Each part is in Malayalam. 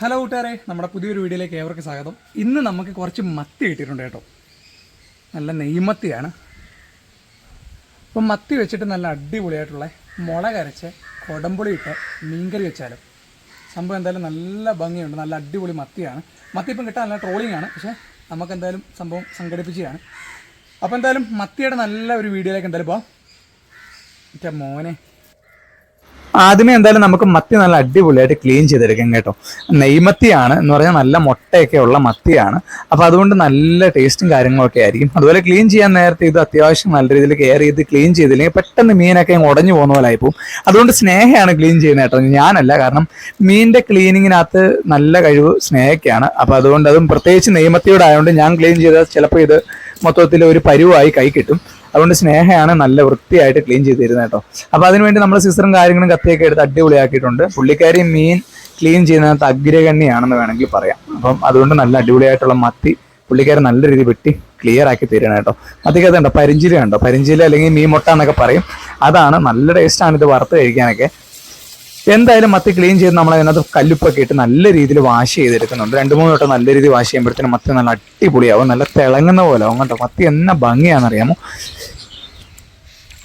ഹലോ കൂട്ടുകാരെ നമ്മുടെ പുതിയൊരു വീഡിയോയിലേക്ക് ഏവർക്ക് സ്വാഗതം. ഇന്ന് നമുക്ക് കുറച്ച് മത്തി കിട്ടിയിട്ടുണ്ട് കേട്ടോ. നല്ല നെയ്മത്തിയാണ്. അപ്പം മത്തി വെച്ചിട്ട് നല്ല അടിപൊളിയായിട്ടുള്ള മുള അരച്ച് കൊടമ്പുളി ഇട്ട് മീൻകറി വെച്ചാലും സംഭവം എന്തായാലും നല്ല ഭംഗിയുണ്ട്. നല്ല അടിപൊളി മത്തിയാണ്. മത്തി ഇപ്പം കിട്ടാൻ നല്ല ട്രോളിംഗ് ആണ്. പക്ഷേ നമുക്ക് എന്തായാലും സംഭവം സംഘടിപ്പിച്ചതാണ്. അപ്പോൾ എന്തായാലും മത്തിയുടെ നല്ല ഒരു വീഡിയോയിലേക്ക് എന്തായാലും പോവാം. മറ്റേ മോനെ. ആദ്യമേ എന്തായാലും നമുക്ക് മത്തി നല്ല അടിപൊളിയായിട്ട് ക്ലീൻ ചെയ്തെടുക്കാം കേട്ടോ. നെയ്മത്തിയാണ് എന്ന് പറഞ്ഞാൽ നല്ല മുട്ടയൊക്കെ ഉള്ള മത്തിയാണ്. അപ്പോൾ അതുകൊണ്ട് നല്ല ടേസ്റ്റും കാര്യങ്ങളൊക്കെ ആയിരിക്കും. അതുപോലെ ക്ലീൻ ചെയ്യാൻ നേരത്തെ ഇത് അത്യാവശ്യം നല്ല രീതിയിൽ കെയർ ചെയ്ത് ക്ലീൻ ചെയ്തില്ലെങ്കിൽ പെട്ടെന്ന് മീനൊക്കെ ഉടഞ്ഞു പോകുന്ന പോലെ ആയിപ്പോൾ അതുകൊണ്ട് സ്നേഹയാണ് ക്ലീൻ ചെയ്യുന്നത് കേട്ടോ. ഞാനല്ല കാരണം മീനിന്റെ ക്ലീനിങ്ങിനകത്ത് നല്ല കഴിവ് സ്നേഹയ്ക്കാണ്. അപ്പോൾ അതുകൊണ്ട് അതും പ്രത്യേകിച്ച് നെയ്മത്തിയോടെ ആയതുകൊണ്ട് ഞാൻ ക്ലീൻ ചെയ്താൽ ചിലപ്പോൾ ഇത് മൊത്തത്തിൽ ഒരു പരുവായി കൈ കിട്ടും. അതുകൊണ്ട് സ്നേഹയാണ് നല്ല വൃത്തിയായിട്ട് ക്ലീൻ ചെയ്ത് തരുന്നത് കേട്ടോ. അപ്പൊ അതിനുവേണ്ടി നമ്മൾ സിസ്റ്ററും കാര്യങ്ങളും കത്തിയൊക്കെ എടുത്ത് അടിപൊളിയാക്കിയിട്ടുണ്ട്. പുള്ളിക്കാരി മീൻ ക്ലീൻ ചെയ്യുന്നതിനകത്ത് അഗ്രഗണ്യാണെന്ന് വേണമെങ്കിൽ പറയാം. അപ്പം അതുകൊണ്ട് നല്ല അടിപൊളിയായിട്ടുള്ള മത്തി പുള്ളിക്കാരൻ നല്ല രീതി വെട്ടി ക്ലിയർ ആക്കി തരണം കേട്ടോ. മത്തിക്കകത്ത് ഉണ്ടോ പരിഞ്ചില ഉണ്ടോ? പരിഞ്ചില അല്ലെങ്കിൽ മീൻ മുട്ട എന്നൊക്കെ പറയും. അതാണ് നല്ല ടേസ്റ്റാണ് ഇത് വറുത്ത് കഴിക്കാനൊക്കെ. എന്തായാലും മത്തി ക്ലീൻ ചെയ്ത് നമ്മൾ അതിനകത്ത് കല്ലുപ്പൊക്കെ ഇട്ട് നല്ല രീതിയിൽ വാഷ് ചെയ്തെടുക്കുന്നുണ്ട്. രണ്ട് മൂന്ന് വട്ടം നല്ല രീതിയിൽ വാഷ് ചെയ്യുമ്പോഴത്തേനും മത്തി നല്ല അടിപൊളിയാവും. നല്ല തിളങ്ങുന്ന പോലെ ആവും കേട്ടോ. മത്തി എന്നാ ഭംഗിയാണെന്നറിയാമോ?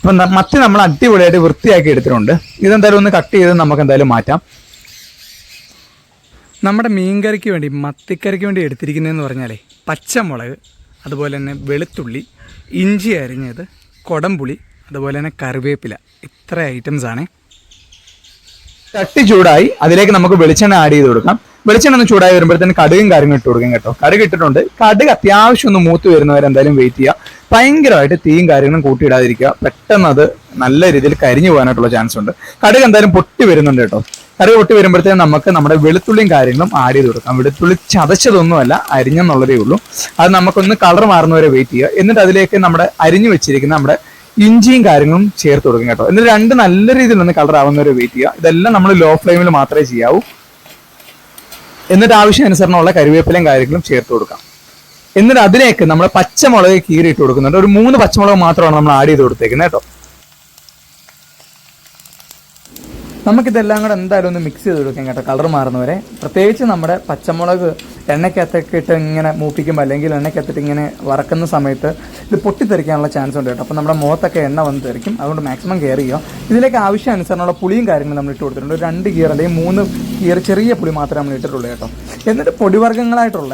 അപ്പം മത്തി നമ്മൾ അടിപൊളിയായിട്ട് വൃത്തിയാക്കി എടുത്തിട്ടുണ്ട്. ഇതെന്തായാലും ഒന്ന് കട്ട് ചെയ്ത് നമുക്ക് എന്തായാലും മാറ്റാം. നമ്മുടെ മീൻകറിക്ക് വേണ്ടി മത്തിക്കറിക്ക് വേണ്ടി എടുത്തിരിക്കുന്നതെന്ന് പറഞ്ഞാലേ പച്ചമുളക് അതുപോലെ തന്നെ വെളുത്തുള്ളി ഇഞ്ചി അരിഞ്ഞത് കൊടംപുളി അതുപോലെ തന്നെ കറിവേപ്പില. ഇത്ര ഐറ്റംസ് ആണ്. ചൂടായി അതിലേക്ക് നമുക്ക് വെളിച്ചെണ്ണ ആഡ് ചെയ്ത് കൊടുക്കാം. വെളിച്ചെണ്ണ ഒന്ന് ചൂടായി വരുമ്പോഴത്തേന് കടുകും കാര്യങ്ങളും ഇട്ട് കൊടുക്കും കേട്ടോ. കടുക് ഇട്ടിട്ടുണ്ട്. കടുക് അത്യാവശ്യം ഒന്ന് മൂത്ത് വരുന്നവരെ എന്തായാലും വെയിറ്റ് ചെയ്യുക ഭയങ്കരമായിട്ട് തീയും കാര്യങ്ങളും കൂട്ടിയിടാതിരിക്കുക. പെട്ടെന്ന് അത് നല്ല രീതിയിൽ കരിഞ്ഞു പോകാനായിട്ടുള്ള ചാൻസ് ഉണ്ട്. കടുക് എന്തായാലും പൊട്ടി വരുന്നുണ്ട് കേട്ടോ. കടുക് പൊട്ടി വരുമ്പോഴത്തേക്കും നമുക്ക് നമ്മുടെ വെളുത്തുള്ളിയും കാര്യങ്ങളും ആഡ് ചെയ്ത് കൊടുക്കാം. വെളുത്തുള്ളി ചതച്ചതൊന്നുമല്ല അരിഞ്ഞെന്നുള്ളതേ ഉള്ളൂ. അത് നമുക്കൊന്ന് കളർ മാറുന്നവരെ വെയിറ്റ് ചെയ്യുക. എന്നിട്ട് അതിലേക്ക് നമ്മുടെ അരിഞ്ഞു വെച്ചിരിക്കുന്ന നമ്മുടെ ഇഞ്ചിയും കാര്യങ്ങളും ചേർത്ത് കൊടുക്കും കേട്ടോ. എന്നിട്ട് രണ്ട് നല്ല രീതിയിൽ ഒന്ന് കളർ ആവുന്നവരെ വെയിറ്റ് ചെയ്യുക. ഇതെല്ലാം നമ്മൾ ലോ ഫ്ലെയിമിൽ മാത്രമേ ചെയ്യാവൂ. എന്നിട്ട് ആവശ്യാനുസരണമുള്ള കരുവേപ്പിലയും കാര്യങ്ങളും ചേർത്ത് കൊടുക്കാം. എന്നിട്ട് അതിലേക്ക് നമ്മൾ പച്ചമുളക് കീറിയിട്ട് കൊടുക്കുന്നുണ്ട്. ഒരു മൂന്ന് പച്ചമുളക് മാത്രമാണ് നമ്മൾ ആഡ് ചെയ്ത് കൊടുത്തേക്കുന്നത് കേട്ടോ. നമുക്കിതെല്ലാം കൂടെ എന്തായാലും ഒന്ന് മിക്സ് ചെയ്ത് കൊടുക്കാം കേട്ടോ കളർ മാറുന്നവരെ. പ്രത്യേകിച്ച് നമ്മുടെ പച്ചമുളക് എണ്ണയ്ക്കകത്തൊക്കെ ഇട്ട് ഇങ്ങനെ മൂപ്പിക്കുമ്പോൾ അല്ലെങ്കിൽ എണ്ണയ്ക്കകത്തിട്ട് ഇങ്ങനെ വറക്കുന്ന സമയത്ത് ഇത് പൊട്ടിത്തെറിക്കാനുള്ള ചാൻസ് ഉണ്ട് കേട്ടോ. അപ്പോൾ നമ്മുടെ മുഖത്തൊക്കെ എണ്ണ വന്ന് തെറിക്കും. അതുകൊണ്ട് മാക്സിമം കെയർ ചെയ്യുക. ഇതിലേക്ക് ആവശ്യാനുസരണമുള്ള പുളിയും കാര്യങ്ങളും നമ്മൾ ഇട്ട് കൊടുത്തിട്ടുണ്ട്. രണ്ട് ഗിയർ അല്ലെങ്കിൽ മൂന്ന് ഗിയർ ചെറിയ പുളി മാത്രമേ നമ്മൾ ഇട്ടിട്ടുള്ളൂ കേട്ടോ. എന്നിട്ട് പൊടിവർഗങ്ങളായിട്ടുള്ള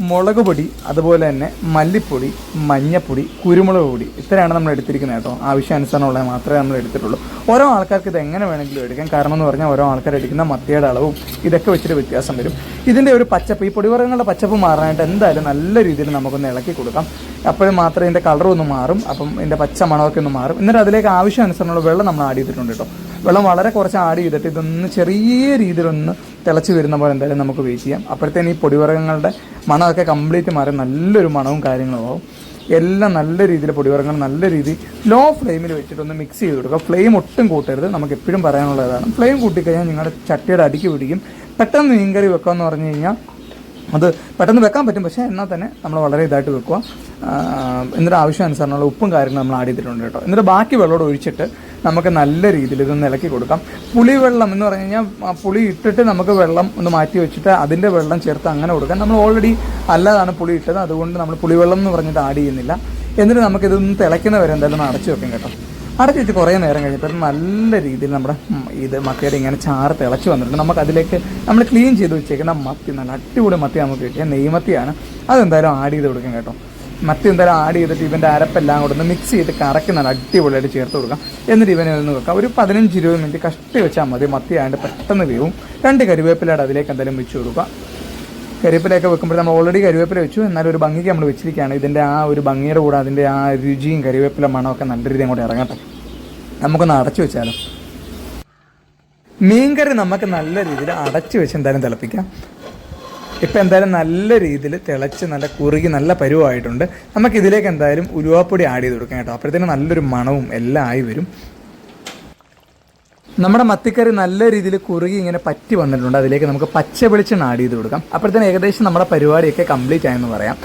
മുളക് പൊടി അതുപോലെ തന്നെ മല്ലിപ്പൊടി മഞ്ഞപ്പൊടി കുരുമുളക് പൊടി ഇത്രയാണ് നമ്മൾ എടുത്തിരിക്കുന്നത് കേട്ടോ. ആവശ്യാനുസരണമുള്ളത് മാത്രമേ നമ്മൾ എടുത്തിട്ടുള്ളൂ. ഓരോ ആൾക്കാർക്ക് ഇത് എങ്ങനെ വേണമെങ്കിലും എടുക്കാം. കാരണം എന്ന് പറഞ്ഞാൽ ഓരോ ആൾക്കാർ എടുക്കുന്ന മത്തിയുടെ അളവും ഇതൊക്കെ വെച്ചിട്ട് വ്യത്യാസം വരും. ഇതിന്റെ ഒരു പച്ചപ്പ് ഈ പൊടിവർഗങ്ങളുടെ പച്ചപ്പ് മാറാനായിട്ട് എന്തായാലും നല്ല രീതിയിൽ നമുക്കൊന്ന് ഇളക്കി കൊടുക്കാം. അപ്പോഴും മാത്രമേ ഇതിന്റെ കളറൊന്നും ഒന്ന് മാറും. അപ്പം ഇതിന്റെ പച്ച മണമൊക്കെ ഒന്ന് മാറും. എന്നിട്ട് അതിലേക്ക് ആവശ്യാനുസരണമുള്ള വെള്ളം നമ്മൾ ആഡ് ചെയ്തിട്ടുണ്ട് കേട്ടോ. വെള്ളം വളരെ കുറച്ച് ആഡ് ചെയ്തിട്ട് ഇതൊന്ന് ചെറിയ രീതിയിലൊന്ന് തിളച്ച് വരുന്ന പോലെ എന്തായാലും നമുക്ക് വെയിറ്റ് ചെയ്യാം. അപ്പോഴത്തേന് ഈ പൊടിവർഗങ്ങളുടെ മണമൊക്കെ കംപ്ലീറ്റ് മാറി നല്ലൊരു മണവും കാര്യങ്ങളും ആവും. എല്ലാം നല്ല രീതിയിൽ പൊടിവർഗങ്ങൾ നല്ല രീതിയിൽ ലോ ഫ്ലെയിമിൽ വെച്ചിട്ടൊന്ന് മിക്സ് ചെയ്ത് കൊടുക്കുക. ഫ്ലെയിം ഒട്ടും കൂട്ടരുത്. നമുക്ക് എപ്പോഴും പറയാനുള്ളതാണ്. ഫ്ലെയിം കൂട്ടിക്കഴിഞ്ഞാൽ നിങ്ങളുടെ ചട്ടിയുടെ അടിക്ക് പിടിക്കും. പെട്ടെന്ന് മീൻകറി എന്ന് പറഞ്ഞു കഴിഞ്ഞാൽ അത് പെട്ടെന്ന് വെക്കാൻ പറ്റും. പക്ഷേ എന്നാൽ തന്നെ നമ്മൾ വളരെ ഇതായിട്ട് വെക്കുക. എന്നിട്ട് ആവശ്യം ആവശ്യാനുസരണമുള്ള ഉപ്പും കാര്യങ്ങളും നമ്മൾ ആഡ് ചെയ്തിട്ടുണ്ട് കേട്ടോ. എന്നിട്ട് ബാക്കി വെള്ളമോട് ഒഴിച്ചിട്ട് നമുക്ക് നല്ല രീതിയിൽ ഇതൊന്ന് ഇളക്കി കൊടുക്കാം. പുളിവെള്ളം എന്ന് പറഞ്ഞു കഴിഞ്ഞാൽ പുളി ഇട്ടിട്ട് നമുക്ക് വെള്ളം ഒന്ന് മാറ്റി വെച്ചിട്ട് അതിന്റെ വെള്ളം ചേർത്ത് അങ്ങനെ കൊടുക്കാം. നമ്മൾ ഓൾറെഡി അല്ലാതാണ് പുളി ഇട്ടത് അതുകൊണ്ട് നമ്മൾ പുളിവെള്ളം എന്ന് പറഞ്ഞിട്ട് ആഡ് ചെയ്യുന്നില്ല. എന്നിട്ട് നമുക്കിതൊന്ന് തിളയ്ക്കുന്ന വരെ എന്തായാലും അടച്ചു വെക്കും കേട്ടോ. അടച്ചു വെച്ച് കുറേ നേരം കഴിഞ്ഞപ്പോൾ നല്ല രീതിയിൽ നമ്മുടെ ഇത് മത്തിയുടെ ഇങ്ങനെ ചാറ് തിളച്ച് വന്നിട്ടുണ്ട്. നമുക്ക് അതിലേക്ക് നമ്മൾ ക്ലീൻ ചെയ്ത് വെച്ചേക്കുന്ന മത്തി നല്ല അടിപൊളി മത്തി നമുക്ക് കിട്ടിയ. നെയ്മത്തിയാണ്. അതെന്തായാലും ആഡ് ചെയ്ത് കൊടുക്കും കേട്ടോ. മത്തി എന്തായാലും ആഡ് ചെയ്തിട്ട് ഇവന്റെ അരപ്പെല്ലാം കൂടെ ഒന്ന് മിക്സ് ചെയ്ത് കറക്കി നല്ല അടിപൊളിയായിട്ട് ചേർത്ത് കൊടുക്കാം. എന്നിട്ട് ഇവനെ ഒന്ന് വെക്കാം. ഒരു പതിനഞ്ച് ഇരുപത് മിനിറ്റ് കഷ്ടി വെച്ചാൽ മതി. മത്തി പെട്ടെന്ന് വേവും. രണ്ട് കരുവേപ്പിലയുടെ അതിലേക്ക് എന്തായാലും വെച്ച് കൊടുക്കുക. കരിവേപ്പിലയൊക്കെ വെക്കുമ്പോൾ നമ്മൾ ഓൾറെഡി കരിവേപ്പില വെച്ചു. എന്നാലും ഒരു ഭംഗിക്ക് നമ്മൾ വെച്ചിരിക്കുകയാണ്. ഇതിന്റെ ആ ഒരു ഭംഗിയുടെ കൂടെ അതിന്റെ ആ രുചിയും കരിവേപ്പില മണമൊക്കെ നല്ല രീതിയിൽ അങ്ങോട്ട് ഇറങ്ങട്ടെ. നമുക്കൊന്ന് അടച്ചു വെച്ചാലോ. മീൻകറി നമുക്ക് നല്ല രീതിയിൽ അടച്ചു വെച്ച് എന്തായാലും തിളപ്പിക്കാം. ഇപ്പം എന്തായാലും നല്ല രീതിയിൽ തിളച്ച് നല്ല കുറുകി നല്ല പരുവായിട്ടുണ്ട്. നമുക്ക് ഇതിലേക്ക് എന്തായാലും ഉലുവാപ്പൊടി ആഡ് ചെയ്ത് കൊടുക്കാം കേട്ടോ. അപ്പോഴത്തേനും നല്ലൊരു മണവും എല്ലാം ആയി വരും. നമ്മുടെ മത്തിക്കറി നല്ല രീതിയിൽ കുറുകി ഇങ്ങനെ പറ്റി വന്നിട്ടുണ്ട്. അതിലേക്ക് നമുക്ക് പച്ച വെളിച്ചെണ്ണ ആഡ് ചെയ്ത് കൊടുക്കാം. അപ്പോഴത്തേന് ഏകദേശം നമ്മുടെ പരിപാടിയൊക്കെ കംപ്ലീറ്റ് ആയെന്ന് പറയാം.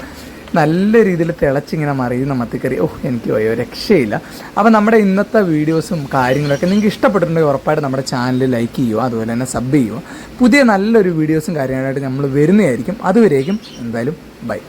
നല്ല രീതിയിൽ തിളച്ചിങ്ങനെ മറിയുന്ന മത്തിക്കറി. ഓ എനിക്ക് പോയോ രക്ഷയില്ല. അപ്പോൾ നമ്മുടെ ഇന്നത്തെ വീഡിയോസും കാര്യങ്ങളൊക്കെ നിങ്ങൾക്ക് ഇഷ്ടപ്പെട്ടിട്ടുണ്ടെങ്കിൽ ഉറപ്പായിട്ട് നമ്മുടെ ചാനൽ ലൈക്ക് ചെയ്യുക അതുപോലെ തന്നെ സബ് ചെയ്യുക. പുതിയ നല്ലൊരു വീഡിയോസും കാര്യങ്ങളായിട്ട് നമ്മൾ വരുന്നതായിരിക്കും. അതുവരേക്കും എന്തായാലും ബൈ.